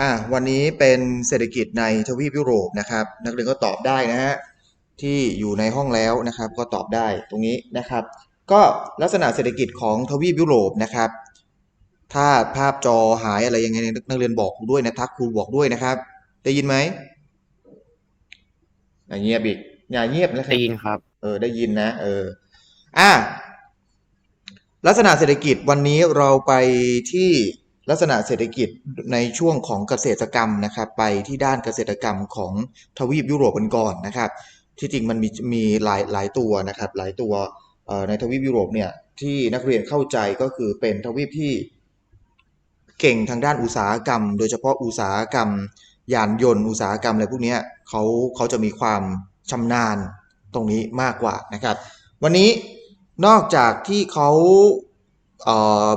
อะวันนี้เป็นเศรษฐกิจในทวีปยุโรปนะครับ นักเรียนก็ตอบได้นะฮะที่อยู่ในห้องแล้วนะครับ ก็ตอบได้ตรงนี้นะครับ ก็ลักษณะเศรษฐกิจของทวีปยุโรปนะครับ ถ้าภาพจอหายอะไรยังไงนักเรียนบอกครูด้วยนะทักครูบอกด้วยนะครับ ได้ยินไหมอย่าเงียบอีกอย่าเงียบนะครับได้ยินครับ เออได้ยินนะเอออะลักษณะเศรษฐกิจวันนี้เราไปที่ ลักษณะเศรษฐกิจในช่วงของเกษตรกรรมนะครับไปที่ด้านเกษตรกรรมของทวีปยุโรปกันก่อนนะครับ ที่จริงมันมีมีหลายหลายตัวนะครับหลายตัวในทวีปยุโรปเนี่ยที่นักเรียนเข้าใจก็คือเป็นทวีปที่เก่งทางด้านอุตสาหกรรม โดยเฉพาะอุตสาหกรรม ยานยนต์อุตสาหกรรมอะไรพวกนี้เขาเขาจะมีความชำนาญตรงนี้มากกว่านะครับ วันนี้นอกจากที่เขา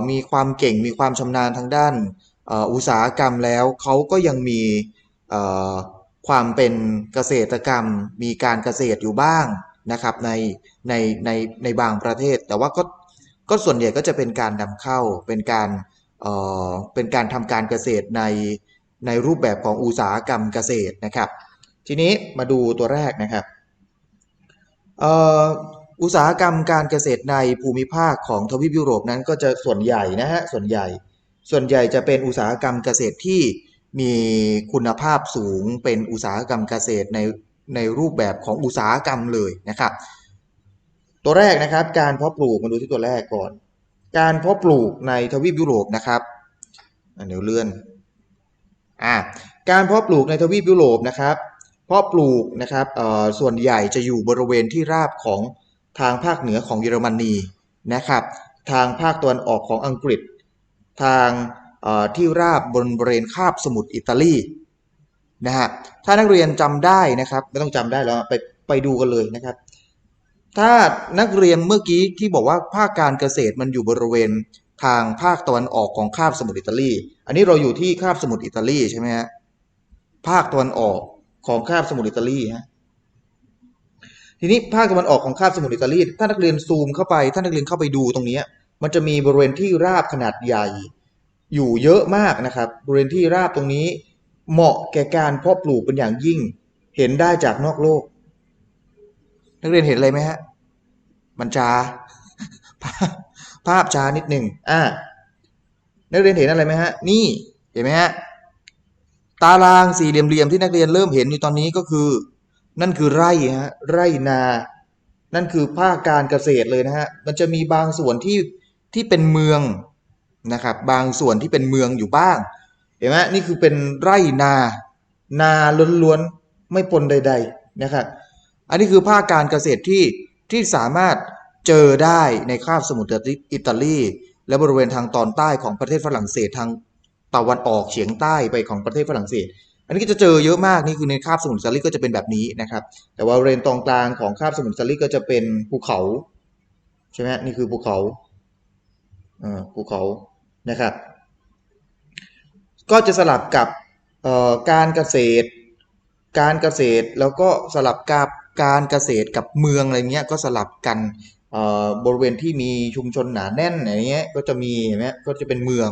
มีความเก่งมีความชำนาญทางด้านอุตสาหกรรมแล้วเขาก็ยังมีความเป็นเกษตรกรรม มีการเกษตรอยู่บ้างนะครับในในในในบางประเทศ แต่ว่าก็ก็ส่วนใหญ่ก็จะเป็นการนำเข้าเป็นการเอ่อเป็นการทำการเกษตรในในรูปแบบของอุตสาหกรรมเกษตรนะครับ ทีนี้มาดูตัวแรกนะครับเอุตสาหกรรมการเกษตรในภูมิภาคของทวีปยุโรปนั้นก็จะส่วนใหญ่นะฮะส่วนใหญ่ ส่วนใหญ่จะเป็นอุตสาหกรรมเกษตรที่มีคุณภาพสูงเป็นอุตสาหกรรมเกษตรในในรูปแบบของอุตสาหกรรมเลยนะครับ ตัวแรกนะครับการเพาะปลูกมาดูที่ตัวแรกก่อน การเพาะปลูกในทวีปยุโรปนะครับเดี๋ยวเลื่อนอ่าการเพาะปลูกในทวีปยุโรปนะครับเพาะปลูกนะครับเอ่อส่วนใหญ่จะอยู่บริเวณที่ราบของ ทางภาคเหนือของเยอรมนีนะครับ ทางภาคตะวันออกของอังกฤษ ทางที่ราบบนบริเวณคาบสมุทรอิตาลีนะฮะถ้านักเรียนจำได้นะครับ ไม่ต้องจำได้แล้วไปไปดูกันเลยนะครับ ถ้านักเรียนเมื่อกี้ที่บอกว่าภาคการเกษตรมันอยู่บริเวณทางภาคตะวันออกของคาบสมุทรอิตาลี อันนี้เราอยู่ที่คาบสมุทรอิตาลีใช่ไหมฮะภาคตะวันออกของคาบสมุทรอิตาลีฮะ ทีนี้ภาคตะวันออกของคาบสมุทรอิตาลีถ้านักเรียนซูมเข้าไปถ้านักเรียนเข้าไปดูตรงนี้ มันจะมีบริเวณที่ราบขนาดใหญ่ อยู่เยอะมากนะครับ บริเวณที่ราบตรงนี้ เหมาะแก่การเพาะปลูกเป็นอย่างยิ่ง เห็นได้จากนอกโลก นักเรียนเห็นอะไรไหมฮะมันช้าภาพภาพช้านิดหนึ่งอ่า นักเรียนเห็นอะไรไหมฮะ นี่ เห็นไหมฮะ ตารางสี่เหลี่ยมๆที่นักเรียนเริ่มเห็นอยู่ตอนนี้ก็คือ นั่นคือไร่ฮะไร่นา นั่นคือภาคการเกษตรเลยนะฮะมันจะมีบางส่วนที่ที่เป็นเมืองนะครับ บางส่วนที่เป็นเมืองอยู่บ้างเห็นไหมนี่คือเป็นไร่นา นาล้วนๆไม่ปนใด ๆนะครับ อันนี้คือภาคการเกษตรที่ที่สามารถเจอได้ในคาบสมุทรอิตาลี และบริเวณทางตอนใต้ของประเทศฝรั่งเศสทางตะวันออกเฉียงใต้ไปของประเทศฝรั่งเศส อันนี้ก็จะเจอเยอะมากนี่คือในคาบสมุทรอิตาลีก็จะเป็นแบบนี้นะครับ แต่ว่าบริเวณตรงกลางของคาบสมุทรอิตาลีก็จะเป็นภูเขาใช่ไหมนี่คือภูเขาอ่าภูเขานะครับ ก็จะสลับกับเอ่อการเกษตร การเกษตรแล้วก็สลับกับการเกษตรกับเมืองอะไรเงี้ยก็สลับกันเอ่อบริเวณที่มีชุมชนหนาแน่นอะไรเงี้ยก็จะมีเห็นไหมก็จะเป็นเมือง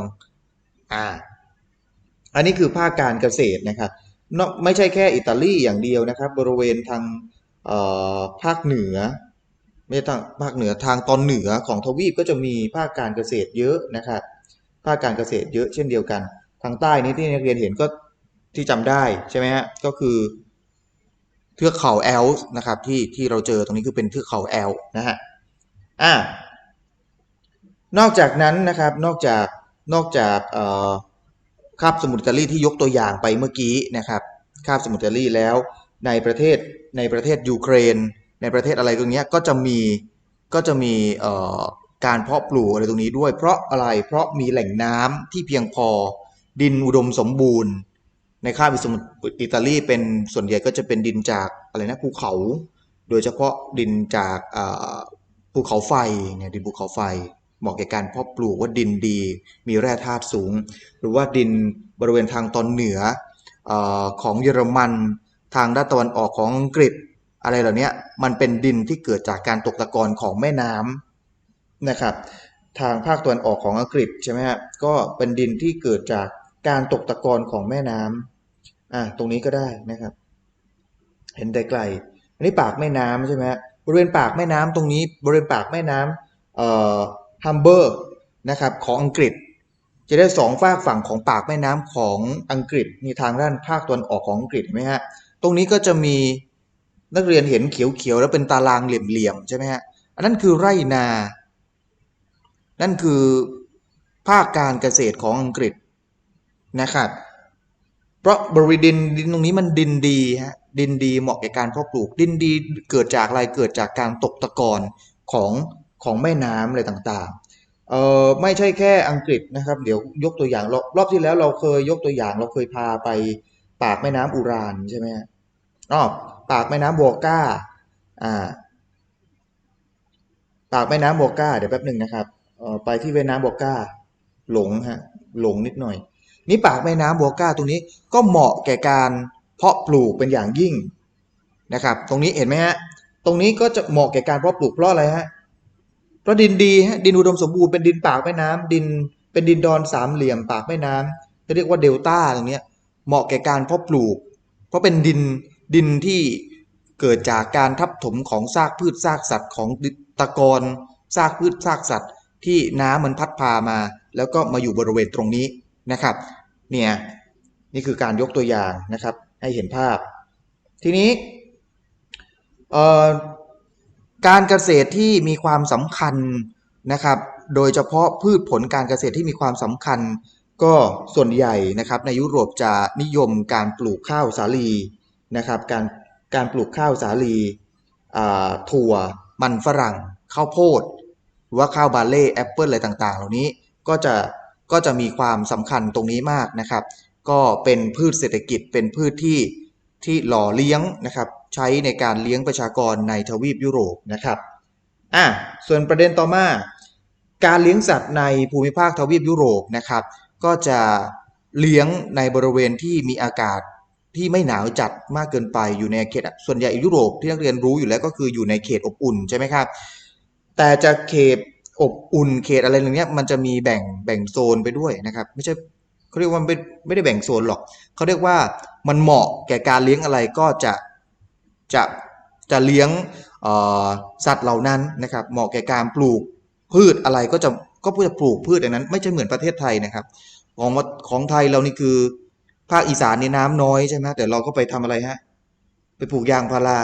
อ่า อันนี้คือภาคการเกษตรนะครับไม่ใช่แค่อิตาลีอย่างเดียวนะครับ บริเวณทางภาคเหนือไม่ทางภาคเหนือทางตอนเหนือของทวีปก็จะมีภาคการเกษตรเยอะนะครับ ภาคการเกษตรเยอะเช่นเดียวกัน ทางใต้นี้ที่นักเรียนเห็นก็ที่จำได้ใช่ไหมฮะก็คือเทือกเขาแอลป์นะครับที่ที่เราเจอตรงนี้คือเป็นเทือกเขาแอลป์นะฮะอ่านอกจากนั้นนะครับนอกจากนอกจากเอ่อ คาบสมุทรอิตาลีที่ยกตัวอย่างไปเมื่อกี้นะครับคาบสมุทรอิตาลีแล้วในประเทศในประเทศยูเครน ในประเทศอะไรตรงนี้ก็จะมีก็จะมีการเพาะปลูกอะไรตรงนี้ด้วย เพราะอะไรเพราะมีแหล่งน้ำที่เพียงพอดินอุดมสมบูรณ์ ในคาบสมุทรอิตาลีเป็นส่วนใหญ่ก็จะเป็นดินจากอะไรนะภูเขา โดยเฉพาะดินจากภูเขาไฟเนี่ยดินภูเขาไฟ เหมาะแก่การเพาะปลูกว่าดินดี มีแร่ธาตุสูง หรือว่าดินบริเวณทางตอนเหนืออของเยอรมัน ทางด้านตะวันออกของอังกฤษ อะไรเหล่านี้มันเป็นดินที่เกิดจากการตกตะกอนของแม่น้ำนะครับ ทางภาคตะวันออกของอังกฤษใช่ไหมฮะก็เป็นดินที่เกิดจากการตกตะกอนของแม่น้ำอ่าตรงนี้ก็ได้นะครับ เห็นไกลๆอันนี้ปากแม่น้ำใช่ไหมฮะบริเวณปากแม่น้ำตรงนี้บริเวณปากแม่น้ำเอ่อ ฮัมเบอร์นะครับของอังกฤษ จะได้สองฝากฝั่งของปากแม่น้ำของอังกฤษนี่ทางด้านภาคตะวันออกของอังกฤษเห็นไหมฮะตรงนี้ก็จะมีนักเรียนเห็นเขียวๆแล้วเป็นตารางเหลี่ยมๆใช่ไหมฮะอันนั้นคือไร่นา นั่นคือภาคการเกษตรของอังกฤษนะครับเพราะบริดินดินตรงนี้มันดินดีฮะดินดีเหมาะแก่การเพาะปลูก ดินดีเกิดจากอะไรเกิดจากการตกตะกอนของ ของแม่น้ำอะไรต่างๆเอ่อไม่ใช่แค่อังกฤษนะครับ เดี๋ยวยกตัวอย่างรอบรอบที่แล้วเราเคยยกตัวอย่างเราเคยพาไปปากแม่น้ำอุรานใช่ไหมฮะอ๋อปากแม่น้ำวก้าอ่าปากแม่น้ำวก้าเดี๋ยวแป๊บหนึ่งนะครับเอ่อไปที่แม่น้ำวก้า หลงฮะหลงนิดหน่อย นี่ปากแม่น้ำวก้าตรงนี้ก็เหมาะแก่การเพาะปลูกเป็นอย่างยิ่งนะครับ ตรงนี้เห็นไหมฮะตรงนี้ก็จะเหมาะแก่การเพาะปลูกเพราะอะไรฮะ เพราะดินดีฮะดินอุดมสมบูรณ์เป็นดินปากแม่น้ำดินเป็นดินดอนสามเหลี่ยมปากแม่น้ำจะเรียกว่าเดลต้าตรงนี้เหมาะแก่การเพาะปลูก เพราะเป็นดินดินที่เกิดจากการทับถมของซากพืชซากสัตว์ของตะกอนซากพืชซากสัตว์ ที่น้ำมันพัดพามา แล้วก็มาอยู่บริเวณตรงนี้นะครับ เนี่ยนี่คือการยกตัวอย่างนะครับ ให้เห็นภาพ ทีนี้เอ่อ การเกษตรที่มีความสำคัญนะครับ โดยเฉพาะพืชผลการเกษตรที่มีความสำคัญ ก็ส่วนใหญ่นะครับในยุโรปจะนิยมการปลูกข้าวสาลีนะครับการการปลูกข้าวสาลีถั่วมันฝรั่ง ข้าวโพดหรือว่าข้าวบาเล่แอปเปิลอะไรต่าง ๆ เหล่านี้ก็จะก็จะมีความสำคัญตรงนี้มากนะครับ ก็เป็นพืชเศรษฐกิจเป็นพืชที่ ที่หล่อเลี้ยงนะครับใช้ในการเลี้ยงประชากรในทวีปยุโรปนะครับอะส่วนประเด็นต่อมา การเลี้ยงสัตว์ในภูมิภาคทวีปยุโรปนะครับ ก็จะเลี้ยงในบริเวณที่มีอากาศที่ไม่หนาวจัดมากเกินไปอยู่ในเขตส่วนใหญ่ยุโรปที่นักเรียนรู้อยู่แล้วก็คืออยู่ในเขตอบอุ่นใช่ไหมครับแต่จะเขตอบอุ่นเขตอะไรอย่างเงี้ยมันจะมีแบ่งแบ่งโซนไปด้วยนะครับ ไม่ใช่ เขาเรียกว่าไม่ไม่ได้แบ่งโซนหรอกเขาเรียกว่ามันเหมาะแก่การเลี้ยงอะไรก็จะจะจะเลี้ยงสัตว์เหล่านั้นนะครับ เหมาะแก่การปลูกพืชอะไรก็จะก็จะปลูกพืชอันนั้น ไม่ใช่เหมือนประเทศไทยนะครับ ของของไทยเรานี่คือ ภาคอีสานนี่น้ำน้อยใช่ไหมแต่เราก็ไปทำอะไรฮะไปปลูกยางพารา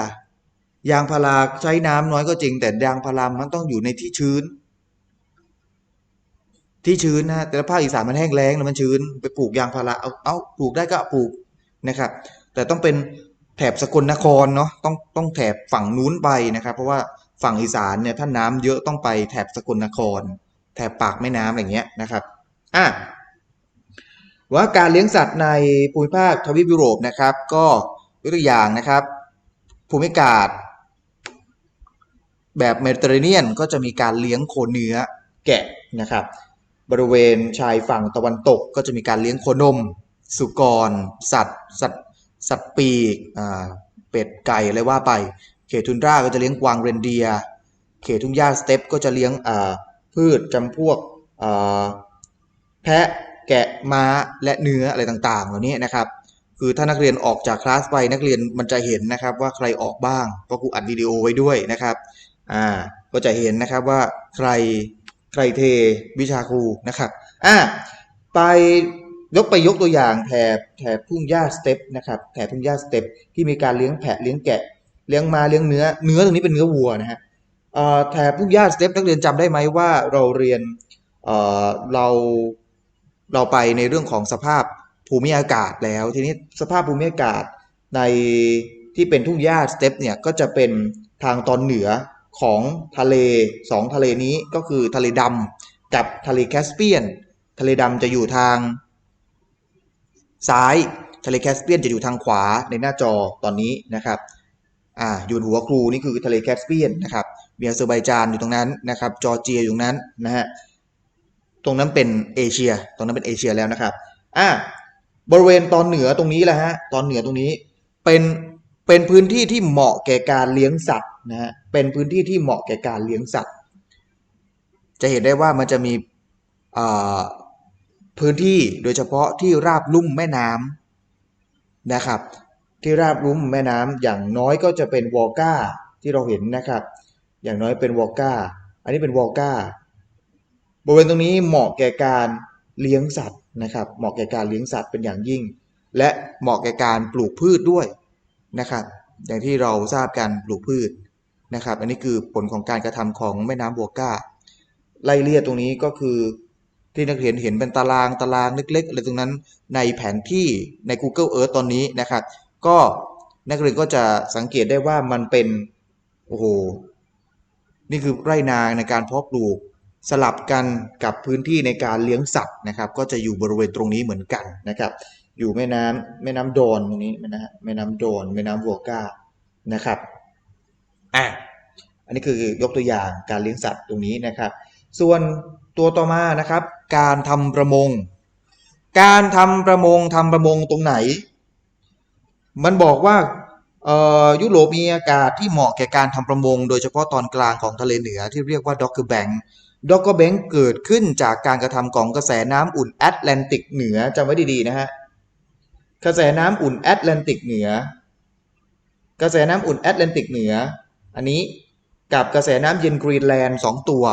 ยางพาราใช้น้ำน้อยก็จริง แต่ยางพารามันต้องอยู่ในที่ชื้น ที่ชื้นนะแต่ละภาคอีสานมันแห้งแล้งแล้วมันชื้นไปปลูกยางพาราเอาเอาปลูกได้ก็ปลูกนะครับ แต่ต้องเป็นแถบสกลนครเนาะต้องต้องแถบฝั่งนู้นไปนะครับ เพราะว่าฝั่งอีสานเนี่ยถ้าน้ำเยอะต้องไปแถบสกลนคร แถบปากแม่น้ำอะไรเงี้ยนะครับอะว่าการเลี้ยงสัตว์ในภูมิภาคทวีปยุโรปนะครับ ก็ยกตัวอย่างนะครับ ภูมิอากาศ แบบเมดิเตอร์เรเนียนก็จะมีการเลี้ยงโคเนื้อแกะนะครับ บริเวณชายฝั่งตะวันตกก็จะมีการเลี้ยงโคนม สุกร สัตว์ สัตว์สัตว์ปีกเป็ดไก่อะไรว่าไป เขตทุนราก็จะเลี้ยงกวางเรนเดีย เขตทุ่งหญ้าสเต็ปก็จะเลี้ยงพืชจำพวกแพะแกะม้าและเนื้ออะไรต่างๆ เหล่านี้นะครับ คือถ้านักเรียนออกจากคลาสไปนักเรียนมันจะเห็นนะครับว่าใครออกบ้างเพราะครูอัดวิดีโอไว้ด้วยนะครับอ่าก็จะเห็นนะครับว่าใคร ใครเทวิชาครูนะครับอ่าไปยกไปยกตัวอย่างแถบแถบทุ่งหญ้าสเต็ปนะครับแถบทุ่งหญ้าสเต็ปที่มีการเลี้ยงแพะเลี้ยงแกะเลี้ยงมาเลี้ยงเนื้อ เนื้อตรงนี้เป็นเนื้อวัวนะฮะแถบทุ่งหญ้าสเต็ปนักเรียนจำได้ไหมว่าเราเรียนเอ่อเราเราไปในเรื่องของสภาพภูมิอากาศแล้ว ทีนี้สภาพภูมิอากาศในที่เป็นทุ่งหญ้าสเต็ปเนี่ยก็จะเป็นทางตอนเหนือ ของทะเลสองทะเลนี้ก็คือทะเลดำกับทะเลแคสเปียน ทะเลดำจะอยู่ทาง ซ้ายทะเลแคสเปียนจะอยู่ทางขวาในหน้าจอตอนนี้นะครับอ่าอยู่หัวครูนี่คือทะเลแคสเปียนนะครับมีอาเซอร์ไบจานอยู่ตรงนั้นนะครับ จอร์เจียอยู่ตรงนั้นนะฮะตรงนั้นเป็นเอเชีย ตรงนั้นเป็นเอเชียแล้วนะครับอ่าบริเวณตอนเหนือตรงนี้แหละฮะตอนเหนือตรงนี้เป็นเป็นพื้นที่ที่เหมาะแก่การเลี้ยงสัตว์ นะฮะเป็นพื้นที่ที่เหมาะแก่การเลี้ยงสัตว์ จะเห็นได้ว่ามันจะมีพื้นที่โดยเฉพาะที่ราบลุ่มแม่น้ำนะครับ ที่ราบลุ่มแม่น้ำอย่างน้อยก็จะเป็นวอลก้าที่เราเห็นนะครับ อย่างน้อยเป็นวอลก้าอันนี้เป็นวอลก้าบริเวณตรงนี้เหมาะแก่การเลี้ยงสัตว์นะครับ เหมาะแก่การเลี้ยงสัตว์เป็นอย่างยิ่ง และเหมาะแก่การปลูกพืชด้วยนะครับ อย่างที่เราทราบกันปลูกพืช นะครับ อันนี้คือผลของการกระทำของแม่น้ำวอลก้า ไล่เลียดตรงนี้ก็คือที่นักเรียนเห็นเป็นตารางตารางเล็กๆอะไรตรงนั้นในแผนที่ใน Google Earth ตอนนี้นะครับ ก็นักเรียนก็จะสังเกตได้ว่ามันเป็นโอ้โหนี่คือไร่นาในการเพาะปลูกสลับกันกับพื้นที่ในการเลี้ยงสัตว์นะครับ ก็จะอยู่บริเวณตรงนี้เหมือนกันนะครับ อยู่แม่น้ำแม่น้ำโดนตรงนี้นะฮะแม่น้ำโดนแม่น้ำวัวก้านะครับ อะอันนี้คือยกตัวอย่างการเลี้ยงสัตว์ตรงนี้นะครับ ส่วนตัวต่อมานะครับ การทำประมง การทำประมงทำประมงตรงไหน มันบอกว่าเอ่อยุโรปมีอากาศที่เหมาะแก่การทำประมง โดยเฉพาะตอนกลางของทะเลเหนือที่เรียกว่าด็อกเกอร์แบงด็อกเกอร์แบงเกิดขึ้นจากการกระทำของกระแสน้ำอุ่นแอตแลนติกเหนือจำไว้ดีๆนะฮะกระแสน้ำอุ่นแอตแลนติกเหนือกระแสน้ำอุ่นแอตแลนติกเหนือ อันนี้กับกระแสน้ำเย็นกรีนแลนด์สองตัว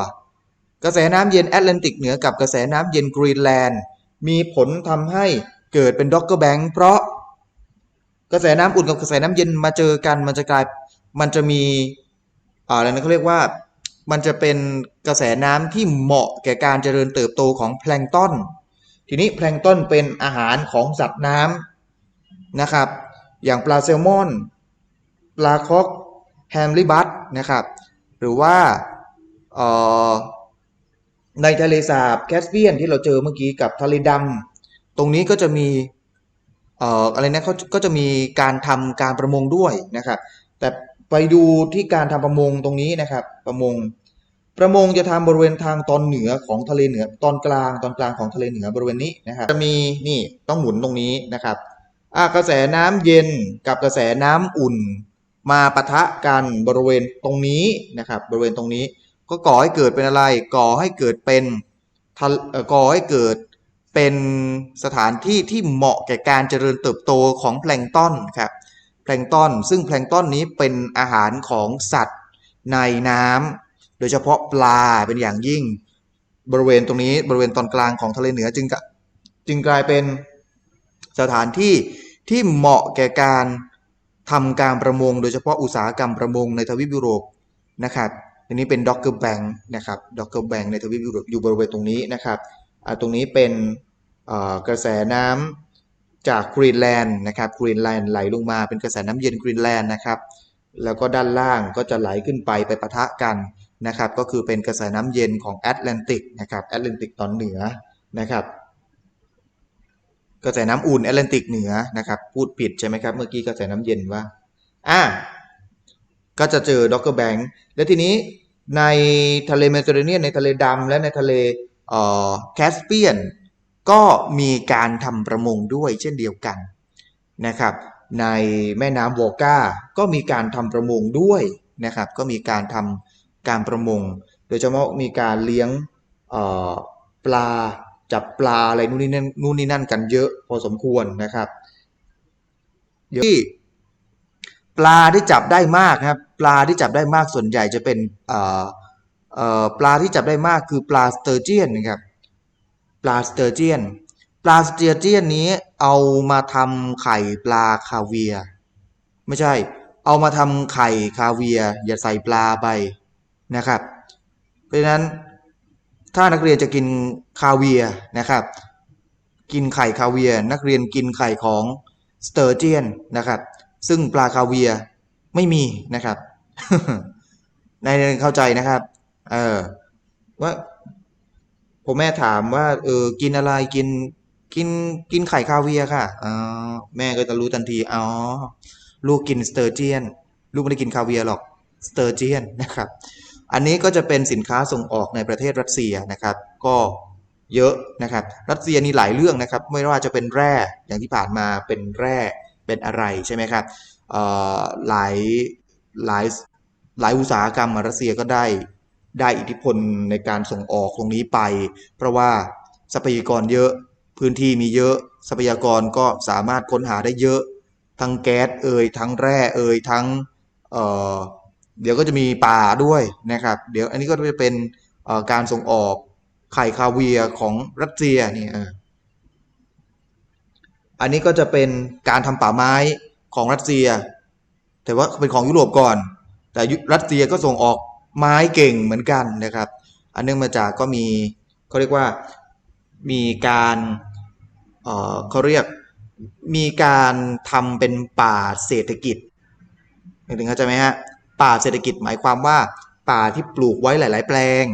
กระแสน้ำเย็นแอตแลนติกเหนือกับกระแสน้ำเย็นกรีนแลนด์มีผลทำให้เกิดเป็นด็อกเกอร์แบงค์เพราะกระแสน้ำอุ่นกับกระแสน้ำเย็นมาเจอกันมันจะกลายมันจะมีอะไรนะเขาเรียกว่ามันจะเป็นกระแสน้ำที่เหมาะแก่การเจริญเติบโตของแพลงต้น ทีนี้แพลงต้นเป็นอาหารของสัตว์น้ำนะครับ อย่างปลาแซลมอน ปลาคอก แฮมลิบัตนะครับ หรือว่าในทะเลสาบแคสเปียนที่เราเจอเมื่อกี้กับทะเลดำตรงนี้ก็จะมีอะไรนะเขาก็จะมีการทำการประมงด้วยนะครับ แต่ไปดูที่การทำประมงตรงนี้นะครับ ประมงประมงจะทำบริเวณทางตอนเหนือของทะเลเหนือตอนกลางตอนกลางของทะเลเหนือบริเวณนี้นะครับ จะมีนี่ต้องหมุนตรงนี้นะครับกระแสน้ำเย็นกับกระแสน้ำอุ่น มาปะทะกันบริเวณตรงนี้นะครับบริเวณตรงนี้ก็ก่อให้เกิดเป็นอะไร ก่อให้เกิดเป็นก่อให้เกิดเป็นสถานที่ที่เหมาะแก่การเจริญเติบโตของแพลงต้นครับแพลงต้นซึ่งแพลงต้นนี้เป็นอาหารของสัตว์ในน้ำโดยเฉพาะปลาเป็นอย่างยิ่ง บริเวณตรงนี้บริเวณตอนกลางของทะเลเหนือจึงจึงกลายเป็นสถานที่ที่เหมาะแก่การ ทำการประมง โดยเฉพาะอุตสาหกรรมประมงในทวีปยุโรปนะครับอันนี้เป็นด็อกเกอร์แบงนะครับด็อกเกอร์แบงในทวีปยุโรปอยู่บริเวณตรงนี้นะครับตรงนี้เป็นกระแสน้ำจากกรีนแลนด์นะครับกรีนแลนด์ไหลลงมาเป็นกระแสน้ำเย็นกรีนแลนด์นะครับแล้วก็ด้านล่างก็จะไหลขึ้นไปไปปะทะกันนะครับ ก็คือเป็นกระแสน้ำเย็นของแอตแลนติกนะครับแอตแลนติกตอนเหนือนะครับ กระแสน้ำอุ่นแอตแลนติกเหนือนะครับ พูดผิดใช่ไหมครับ เมื่อกี้กระแสน้ำเย็นว่า อ่า ก็จะเจอด็อกเกอร์แบงค์และทีนี้ในทะเลเมดิเตอร์เรเนียนในทะเลดำและในทะเลเอ่อแคสเปียน ก็มีการทำประมงด้วยเช่นเดียวกันนะครับ ในแม่น้ำวอก้าก็มีการทำประมงด้วยนะครับ ก็มีการทำการประมง โดยเฉพาะมีการเลี้ยงปลา จับปลาอะไรนู่นนี่นั่นนู่นนี่นั่นกันเยอะพอสมควรนะครับที่ปลาที่จับได้มากนะครับ ปลาที่จับได้มากส่วนใหญ่จะเป็นปลาที่จับได้มากคือปลาสเตอร์เจียนนะครับปลาสเตอร์เจียนปลาสเตอร์เจียนนี้เอามาทำไข่ปลาคาเวีย ไม่ใช่ เอามาทำไข่คาเวีย อย่าใส่ปลาไปนะครับ เพราะฉะนั้น ถ้านักเรียนจะกินคาเวียนะครับ กินไข่คาเวียนักเรียนกินไข่ของสเตอร์เจียนนะครับ ซึ่งปลาคาเวียไม่มีนะครับในายเข้าใจนะครับ เออว่าผมแม่ถามว่าเออกินอะไรกินกินกินไข่คาเวียค่ะอ๋อแม่ก็จะรู้ทันทีอ๋อลูกกินสเตอร์เจียน ลูกไม่ได้กินคาเวียหรอกสเตอร์เจียนนะครับ อันนี้ก็จะเป็นสินค้าส่งออกในประเทศรัสเซียนะครับ ก็เยอะนะครับ รัสเซียนี่หลายเรื่องนะครับ ไม่ว่าจะเป็นแร่อย่างที่ผ่านมาเป็นแร่เป็นอะไรใช่ไหมครับหลายหลายหลายอุตสาหกรรมรัสเซียก็ได้ได้อิทธิพลในการส่งออกตรงนี้ไป เพราะว่าทรัพยากรเยอะพื้นที่มีเยอะทรัพยากรก็สามารถค้นหาได้เยอะ ทั้งแก๊สเอ่ยทั้งแร่เอ่ยทั้ง เดี๋ยวก็จะมีป่าด้วยนะครับ เดี๋ยวอันนี้ก็จะเป็นการส่งออกไข่คาเวียของรัสเซียนี่เอออันนี้ก็จะเป็นการทำป่าไม้ของรัสเซีย แต่ว่าเป็นของยุโรปก่อน แต่รัสเซียก็ส่งออกไม้เก่งเหมือนกันนะครับ อันเนื่องมาจากก็มีเขาเรียกว่ามีการเออเขาเรียกมีการทำเป็นป่าเศรษฐกิจถึงเข้าใจไหมฮะ ป่าเศรษฐกิจหมายความว่า ป่าที่ปลูกไว้หลาย ๆ แปลง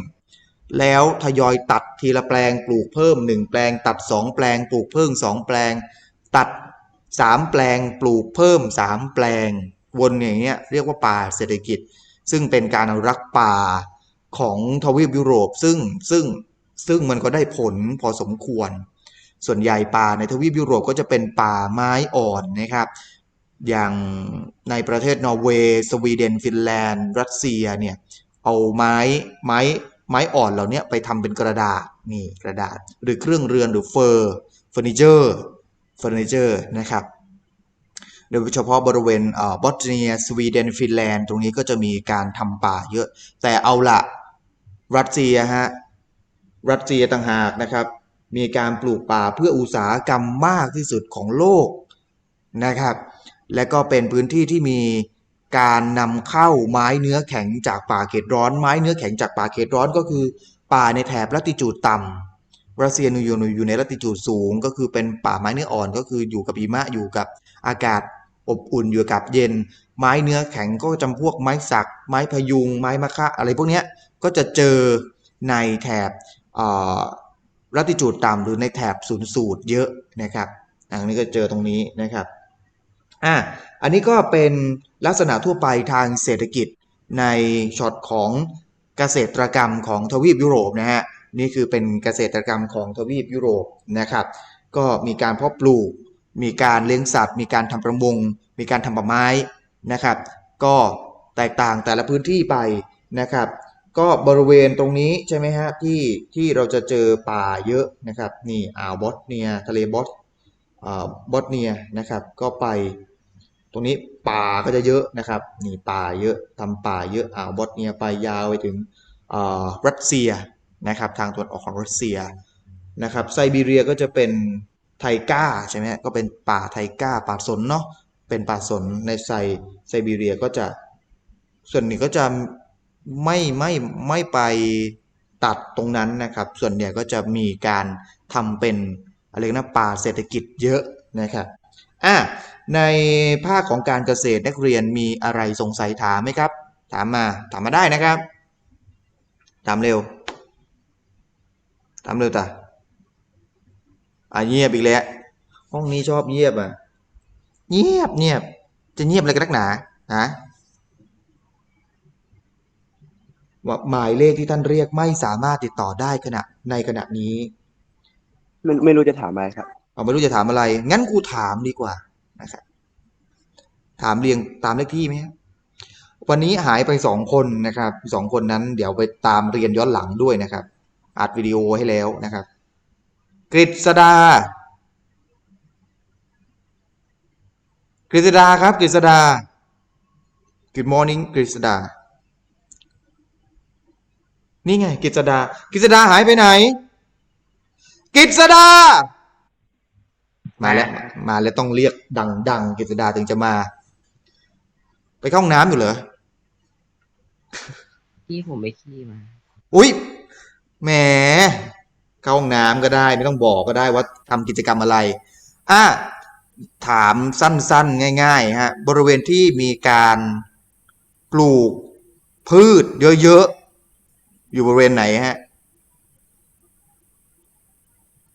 แล้วทยอยตัดทีละแปลงปลูกเพิ่ม 1 แปลง ตัด 2 แปลง ปลูกเพิ่ม 2 แปลง ตัด 3 แปลง ปลูกเพิ่ม 3 แปลง วนอย่างเงี้ยเรียกว่าป่าเศรษฐกิจ ซึ่งเป็นการอนุรักษ์ป่าของทวีปยุโรปซึ่งซึ่งซึ่งมันก็ได้ผลพอสมควร ส่วนใหญ่ป่าในทวีปยุโรปก็จะเป็นป่าไม้อ่อนนะครับ อย่างในประเทศนอร์เวย์ สวีเดน ฟินแลนด์ รัสเซียเนี่ยเอาไม้ไม้ไม้อ่อนเหล่านี้ไปทำเป็นกระดาษนี่กระดาษหรือเครื่องเรือนหรือเฟอร์เฟอร์นิเจอร์เฟอร์นิเจอร์นะครับโดยเฉพาะบริเวณบอสเนียสวีเดนฟินแลนด์ตรงนี้ก็จะมีการทำป่าเยอะ แต่เอาละรัสเซียฮะรัสเซียต่างหากนะครับ มีการปลูกป่าเพื่ออุตสาหกรรมมากที่สุดของโลกนะครับ และก็เป็นพื้นที่ที่มีการนำเข้าไม้เนื้อแข็งจากป่าเขตร้อน ไม้เนื้อแข็งจากป่าเขตร้อนก็คือ ป่าในแถบลัติจูดต่ำรัสเซียอยู่อยู่ในลัติจูดสูง ก็คือเป็นป่าไม้เนื้ออ่อนก็คืออยู่กับหิมะอยู่กับอากาศอบอุ่นอยู่กับเย็น ไม้เนื้อแข็งก็จำพวกไม้สัก ไม้พยุง ไม้มะค่าอะไรพวกนี้ก็จะเจอในแถบลัติจูดต่ำหรือในแถบศูนย์สูตรเยอะนะครับ อันนี้ก็เจอตรงนี้นะครับ อะอันนี้ก็เป็นลักษณะทั่วไปทางเศรษฐกิจในช็อตของเกษตรกรรมของทวีปยุโรปนะฮะนี่คือเป็นเกษตรกรรมของทวีปยุโรปนะครับก็มีการเพาะปลูก มีการเลี้ยงสัตว์ มีการทำประมง มีการทำป่าไม้นะครับ ก็แตกต่างแต่ละพื้นที่ไปนะครับ ก็บริเวณตรงนี้ใช่ไหมฮะที่ที่เราจะเจอป่าเยอะนะครับนี่อ่าวบอสเนียทะเลบอสอ่าบอสเนียนะครับ ก็ไป รงนี้ป่าก็จะเยอะนะครับนี่ป่าเยอะทำป่าเยอะอ่าวบอสเนียไปยาวไปถึงรัสเซียนะครับทางตะวันออกของรัสเซียนะครับไซบีเรียก็จะเป็นไทก้าใช่ไหมก็เป็นป่าไทก้าป่าสนเนาะเป็นป่าสนในไซไซบีเรียก็จะส่วนนี้ก็จะไม่ไม่ไม่ไปตัดตรงนั้นนะครับ ส่วนใหญ่ก็จะมีการทำเป็นอะไรนะป่าเศรษฐกิจเยอะนะครับ อะในภาคของการเกษตรนักเรียนมีอะไรสงสัยถามไหมครับ ถามมาถามมาได้นะครับ ถามเร็ว ถามเร็วตาอะเงียบอีกแล้วห้องนี้ชอบเงียบอะเงียบเงียบจะเงียบอะไรกันนักหนาฮะว่าหมายเลขที่ท่านเรียกไม่สามารถติดต่อได้ขณะในขณะนี้ ไม่ไม่รู้จะถามอะไรครับ เอาไม่รู้จะถามอะไร งั้นกูถามดีกว่านะครับถามเรียงตามเลขที่ไหมวันนี้หายไปสองคนนะครับสองคนนั้นเดี๋ยวไปตามเรียนย้อนหลังด้วยนะครับอัดวิดีโอให้แล้วนะครับ กฤษดากฤษดาครับ กฤษดา Good morning กฤษดา นี่ไง กฤษดา กฤษดาหายไปไหน กฤษดา มาแล้วมาแล้วต้องเรียกดังๆกฤษดาถึงจะมา ไปเข้าห้องน้ำอยู่เหรอพี่ผมไปขี้มา อุ๊ยแหมเข้าห้องน้ำก็ได้ ไม่ต้องบอกก็ได้ว่าทำกิจกรรมอะไรอะถามสั้นๆ ง่ายๆฮะบริเวณที่มีการปลูกพืชเยอะๆ อยู่บริเวณไหนฮะ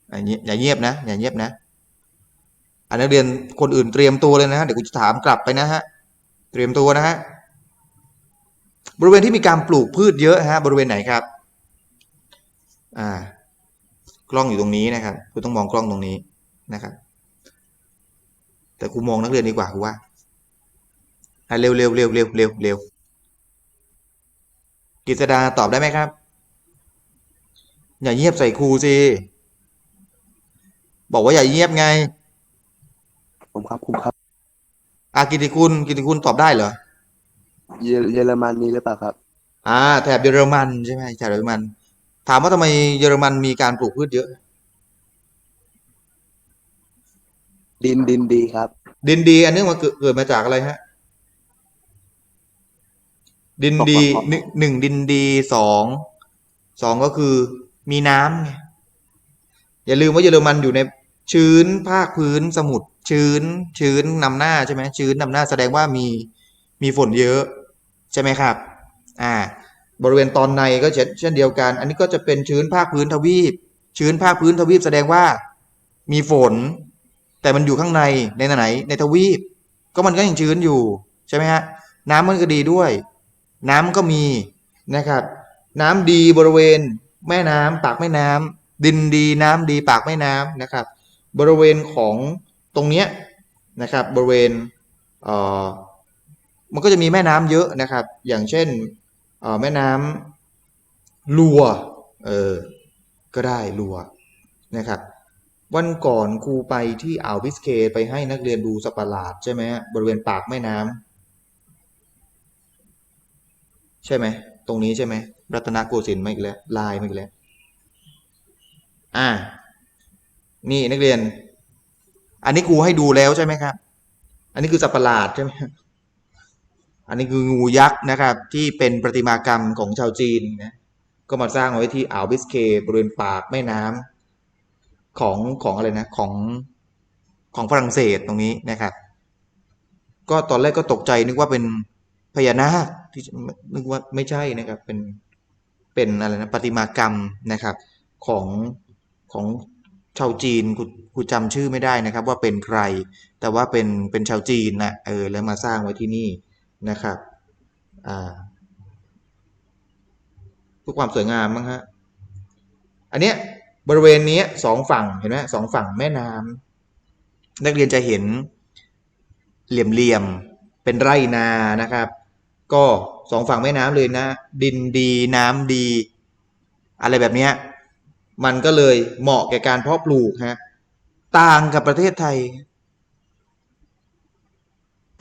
อย่าเงียบอย่าเงียบนะอย่าเงียบนะ อันนักเรียนคนอื่นเตรียมตัวเลยนะเดี๋ยวกูจะถามกลับไปนะฮะเตรียมตัวนะฮะบริเวณที่มีการปลูกพืชเยอะฮะบริเวณไหนครับอ่ากล้องอยู่ตรงนี้นะครับคุณต้องมองกล้องตรงนี้นะครับ แต่ครูมองนักเรียนดีกว่าครูว่าอะเร็วเร็วเร็วเร็วเร็วเร็วกิษดาตอบได้ไหมครับ อย่าเงียบใส่ครูสิ บอกว่าอย่าเงียบไง ผมครับผมครับ อากิติคุณกิติคุณตอบได้เหรอ เยเยอรมันนี่หรือเปล่าครับ อ่า แถบเยอรมันใช่ไหมแถบเยอรมัน ถามว่าทำไมเยอรมันมีการปลูกพืชเยอะ ดินดินดีครับ ดินดี อันนี้มันเกิดเกิดมาจากอะไรฮะ ดินดีหนึ่งหนึ่งดินดีสองสองก็คือมีน้ำไงอย่าลืมว่าเยอรมันอยู่ในชื้นภาคพื้นสมุทร ชื้นชื้นนำหน้าใช่ไหมชื้นนำหน้าแสดงว่ามีมีฝนเยอะใช่ไหมครับอ่าบริเวณตอนในก็เช่นเช่นเดียวกัน อันนี้ก็จะเป็นชื้นภาคพื้นทวีป ชื้นภาคพื้นทวีปแสดงว่ามีฝน แต่มันอยู่ข้างในในไหนในทวีป ก็มันก็ยังชื้นอยู่ใช่ไหมฮะน้ำมันก็ดีด้วย น้ำก็มีนะครับ น้ำดีบริเวณแม่น้ำปากแม่น้ำดินดีน้ำดีปากแม่น้ำนะครับ บริเวณของ ตรงเนี้ยนะครับบริเวณเออมันก็จะมีแม่น้ำเยอะนะครับ อย่างเช่นเออแม่น้ำลัวเออก็ได้ลัวนะครับ วันก่อนครูไปที่อ่าวบิสเคย์ไปให้นักเรียนดูสัตว์ประหลาดใช่ไหมบริเวณปากแม่น้ำใช่ไหมตรงนี้ใช่ไหมรัตนโกสินทร์มาอีกแล้วลายมาอีกแล้วอ่านี่นักเรียน อันนี้ครูให้ดูแล้วใช่ไหมครับ อันนี้คือสัตว์ประหลาดใช่ไหมอันนี้คืองูยักษ์นะครับ ที่เป็นประติมากรรมของชาวจีนนะก็มาสร้างไว้ที่อ่าวบิสเคบริเวณปากแม่น้ำของของอะไรนะของของฝรั่งเศสตรงนี้นะครับ ก็ตอนแรกก็ตกใจนึกว่าเป็นพญานาคที่นึกว่าไม่ใช่นะครับเป็นเป็นอะไรนะประติมากรรมนะครับ ของของ ชาวจีนกูกูจำชื่อไม่ได้นะครับ ว่าเป็นใคร แต่ว่าเป็นเป็นชาวจีนนะเออแล้วมาสร้างไว้ที่นี่นะครับอ่าเพื่อความสวยงามมั้งฮะอันเนี้ยบริเวณนี้สองฝั่งเห็นไหมสองฝั่งแม่น้ำนักเรียนจะเห็นเหลี่ยมๆเป็นไร่นานะครับ ก็สองฝั่งแม่น้ำเลยนะ ดินดีน้ำดี อะไรแบบเนี้ย มันก็เลยเหมาะแก่การเพาะปลูกฮะต่างกับประเทศไทย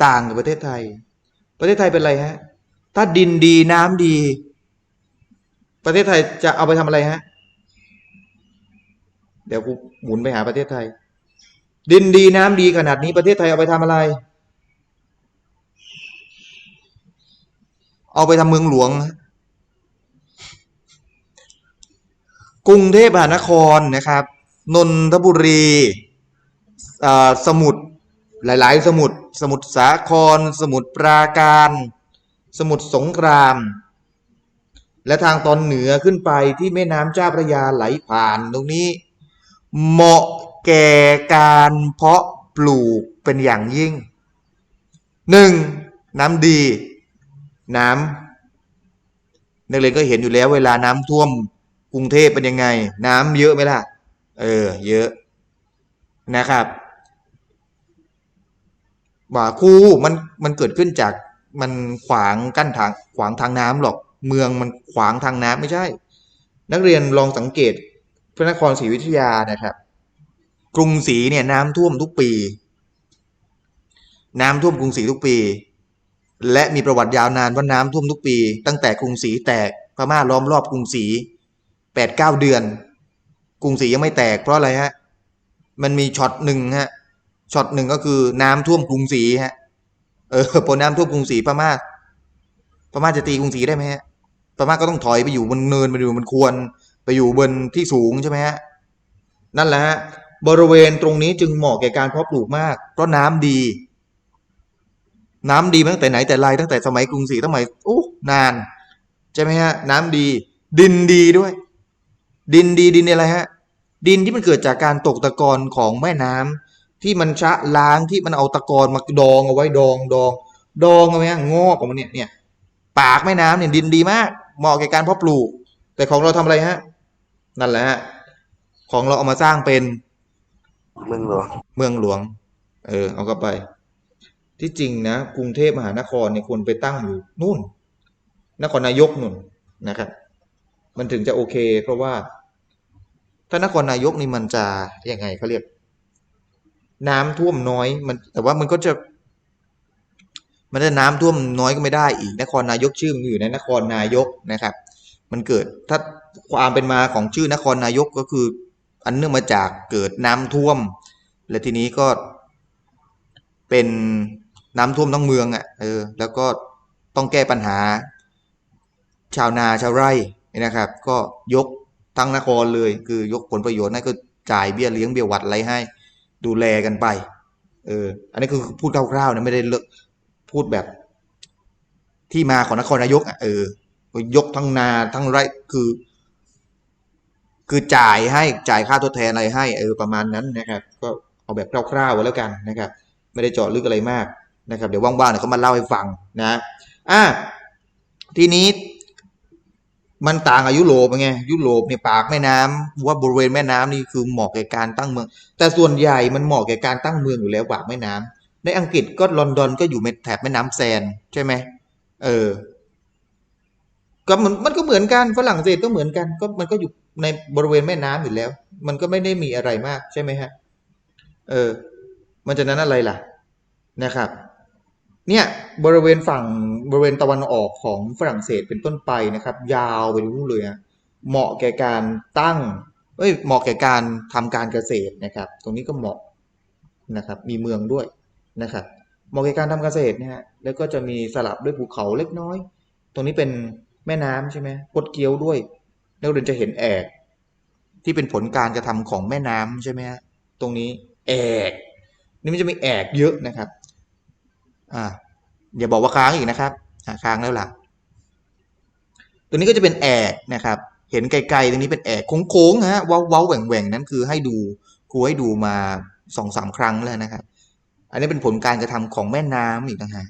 ต่างกับประเทศไทย ประเทศไทยเป็นอะไรฮะ ถ้าดินดีน้ำดี ประเทศไทยจะเอาไปทำอะไรฮะ เดี๋ยวกูหมุนไปหาประเทศไทย ดินดีน้ำดีขนาดนี้ประเทศไทยเอาไปทำอะไร เอาไปทำเมืองหลวง กรุงเทพมหานครนะครับนนทบุรีสมุทรหลาย ๆ สมุทรสมุทรสาคร สมุทรปราการ สมุทรสงคราม และทางตอนเหนือขึ้นไปที่แม่น้ำเจ้าพระยาไหลผ่านตรงนี้ เหมาะแก่การเพาะปลูกเป็นอย่างยิ่งหนึ่งน้ำดี น้ำนักเรียนก็เห็นอยู่แล้วเวลาน้ำท่วม กรุงเทพเป็นยังไง น้ำเยอะไหมล่ะ เออ เยอะนะครับว่าครูมันมันเกิดขึ้นจากมันขวางกั้นทางขวางทางน้ำหรอก เมืองมันขวางทางน้ำไม่ใช่ นักเรียนลองสังเกตพระนครศรีอยุธยานะครับ กรุงศรีเนี่ยน้ำท่วมทุกปี น้ำท่วมกรุงศรีทุกปี และมีประวัติยาวนานว่าน้ำท่วมทุกปี ตั้งแต่กรุงศรีแตกพม่าล้อมรอบกรุงศรี แปดเก้าเดือน กรุงศรียังไม่แตกเพราะอะไรฮะ มันมีช็อตหนึ่งฮะช็อตหนึ่งก็คือน้ำท่วมกรุงศรีฮะเออพอน้ำท่วมกรุงศรีพม่าพม่าจะตีกรุงศรีได้ไหมฮะพม่าก็ต้องถอยไปอยู่บนเนินไปอยู่บนควร ไปอยู่บนที่สูงใช่ไหมฮะนั่นแหละฮะบริเวณตรงนี้จึงเหมาะแก่การเพาะปลูกมาก เพราะน้ำดี น้ำดีตั้งแต่ไหนแต่ไรตั้งแต่สมัยกรุงศรีตั้งแต่อู้นานใช่ไหมฮะน้ำดี ดินดีด้วย ดินดีดินอะไรฮะ ดินที่มันเกิดจากการตกตะกอนของแม่น้ำที่มันชะล้างที่มันเอาตะกอนมาดองเอาไว้ดองดองดองเอาไว้ฮะงอกออกมาเนี่ยเนี่ยปากแม่น้ำเนี่ยดินดีมาก เหมาะแก่การเพาะปลูก แต่ของเราทำอะไรฮะ นั่นแหละฮะของเราเอามาสร้างเป็น เมืองหลวง เมืองหลวง เออ เอาเข้าไป ที่จริงนะกรุงเทพมหานครเนี่ยควรไปตั้งอยู่นู่น นครนายกนู่นนะครับ มันถึงจะโอเค เพราะว่า ถ้านครนายกนี่มันจะยังไงเขาเรียก น้ำท่วมน้อย มัน แต่ว่ามันก็จะ มันจะน้ำท่วมน้อยก็ไม่ได้อีก นครนายกชื่อมันอยู่ในนครนายกนะครับ มันเกิดถ้าความเป็นมาของชื่อนครนายกก็คือ อันเนื่องมาจากเกิดน้ำท่วม และทีนี้ก็เป็นน้ำท่วมทั้งเมืองอะเออแล้วก็ต้องแก้ปัญหา ชาวนาชาวไร่นะครับ ก็ยก ทั้งนครเลย คือยกผลประโยชน์ให้ก็จ่ายเบี้ยเลี้ยงเบี้ยวัดอะไรให้ ดูแลกันไป เออ อันนี้คือพูดคร่าวๆนะไม่ได้เลอะพูดแบบ ที่มาของนครนายกอะเออยกทั้งนาทั้งไร่คือ คือจ่ายให้จ่ายค่าทดแทนอะไรให้ เออประมาณนั้นนะครับ ก็เอาแบบคร่าวๆไว้แล้วกันนะครับ ไม่ได้เจาะลึกอะไรมากนะครับ เดี๋ยวว่างๆเดี๋ยวเขามาเล่าให้ฟังนะอะทีนี้ มันต่างกับยุโรปไงยุโรปเนี่ยปากแม่น้ำว่าบริเวณแม่น้ำนี่คือเหมาะแก่การตั้งเมือง แต่ส่วนใหญ่มันเหมาะแก่การตั้งเมืองอยู่แล้วปากแม่น้ำในอังกฤษก็ลอนดอนก็อยู่แถบแม่น้ำแซนใช่ไหมเออก็มันมันก็เหมือนกันฝรั่งเศสก็เหมือนกัน ก็มันก็อยู่ในบริเวณแม่น้ำอยู่แล้ว มันก็ไม่ได้มีอะไรมากใช่ไหมฮะเออ มันจะนั้นอะไรล่ะนะครับ เนี่ยบริเวณฝั่งบริเวณตะวันออกของฝรั่งเศสเป็นต้นไปนะครับ ยาวไปรู้นเลยฮะเหมาะแก่การตั้งเอ้ยเหมาะแก่การทำการเกษตรนะครับ ตรงนี้ก็เหมาะนะครับ มีเมืองด้วยนะครับเหมาะแก่การทำเกษตรนะฮะแล้วก็จะมีสลับด้วยภูเขาเล็กน้อย ตรงนี้เป็นแม่น้ำใช่ไหมคดเคี้ยวด้วยนักเรียนจะเห็นแอกที่เป็นผลการกระทำของแม่น้ำใช่ไหมฮะตรงนี้แอกนี่มันจะมีแอกเยอะนะครับ อ่าอย่าบอกว่าค้างอีกนะครับค้างแล้วล่ะ ตัวนี้ก็จะเป็นแอกนะครับ เห็นไกลๆตรงนี้เป็นแอกโค้งๆฮะเว้าเว้าแหว่งแหว่งๆนั้นคือให้ดูครูให้ดูมาสองสามครั้งแล้วนะครับ อันนี้เป็นผลการกระทำของแม่น้ำอีกต่างหาก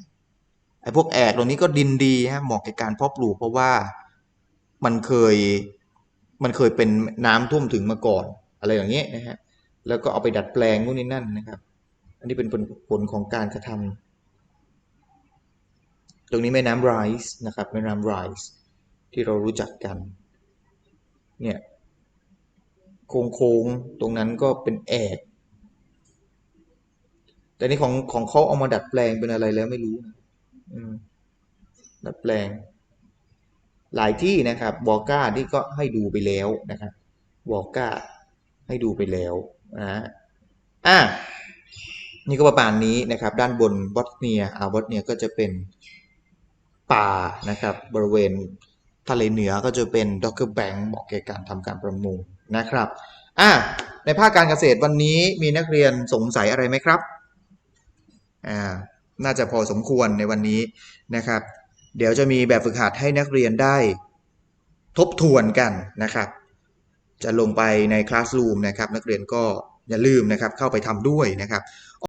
ไอ้พวกแอกตรงนี้ก็ดินดีฮะเหมาะกับการเพาะปลูกเพราะว่ามันเคยมันเคยเป็นน้ำท่วมถึงมาก่อน อะไรอย่างเงี้ยนะฮะแล้วก็เอาไปดัดแปลงนู่นนี่นั่นนะครับ อันนี้เป็นผลผลของการกระทำ ตรงนี้แม่น้ำไรส์นะครับแม่น้ำไรส์ที่เรารู้จักกันเนี่ยโค้งๆตรงนั้นก็เป็นแอกแต่นี่ของของเขาเอามาดัดแปลงเป็นอะไรแล้วไม่รู้ดัดแปลง หลายที่นะครับวอก้าที่ก็ให้ดูไปแล้วนะครับวอก้าให้ดูไปแล้วนะอะนี่ก็ประมาณนี้นะครับ ด้านบนบอสเนียอาบอสเนียก็จะเป็น ป่านะครับ บริเวณทะเลเหนือก็จะเป็นด็อกเกอร์แบงค์เหมาะแก่การทำการประมงนะครับอะในภาคการเกษตรวันนี้มีนักเรียนสงสัยอะไรไหมครับอ่าน่าจะพอสมควรในวันนี้นะครับ เดี๋ยวจะมีแบบฝึกหัดให้นักเรียนได้ทบทวนกันนะครับ จะลงไปในคลาส r ูมนะครับ นักเรียนก็อย่าลืมนะครับเข้าไปทำด้วยนะครับ